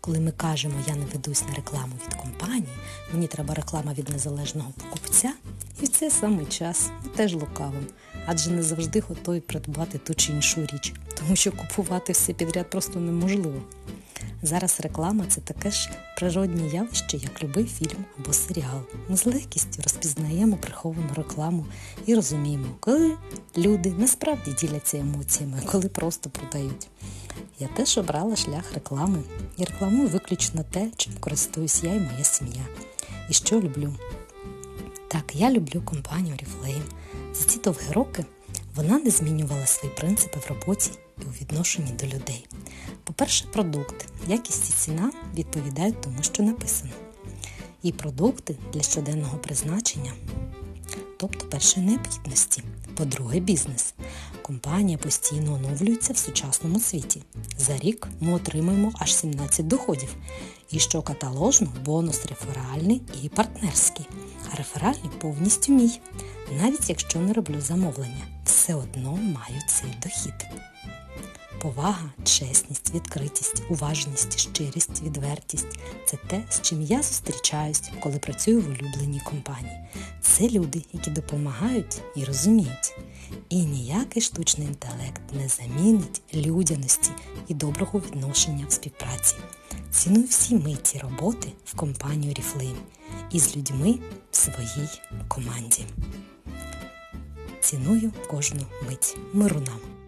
Коли ми кажемо я не ведусь на рекламу від компанії, мені треба реклама від незалежного покупця, і в цей самий час теж лукавим, адже не завжди готові придбати ту чи іншу річ, тому що купувати все підряд просто неможливо. Зараз реклама це таке ж природнє явище, як любий фільм або серіал. Ми з легкістю розпізнаємо приховану рекламу і розуміємо, коли люди насправді діляться емоціями, коли просто продають. Я теж обрала шлях реклами і рекламую виключно те, чим користуюсь я і моя сім'я. І що люблю. Так, я люблю компанію Oriflame. За ці довгі роки вона не змінювала свої принципи в роботі і у відношенні до людей. По-перше, продукт, якість і ціна відповідають тому, що написано. І продукти для щоденного призначення, тобто першої необхідності. По-друге, бізнес. Компанія постійно оновлюється в сучасному світі. За рік ми отримуємо аж 17 доходів. І що каталожно, бонус реферальний і партнерський. А реферальний повністю мій. Навіть якщо не роблю замовлення, все одно маю цей дохід. Повага, чесність, відкритість, уважність, щирість, відвертість це те, з чим я зустрічаюсь, коли працюю в улюбленій компанії. Це люди, які допомагають і розуміють. І ніякий штучний інтелект не замінить людяності і доброго відношення в співпраці. Ціную всі миті роботи в компанію Oriflame і з людьми в своїй команді. Ціную кожну мить. Миру нам!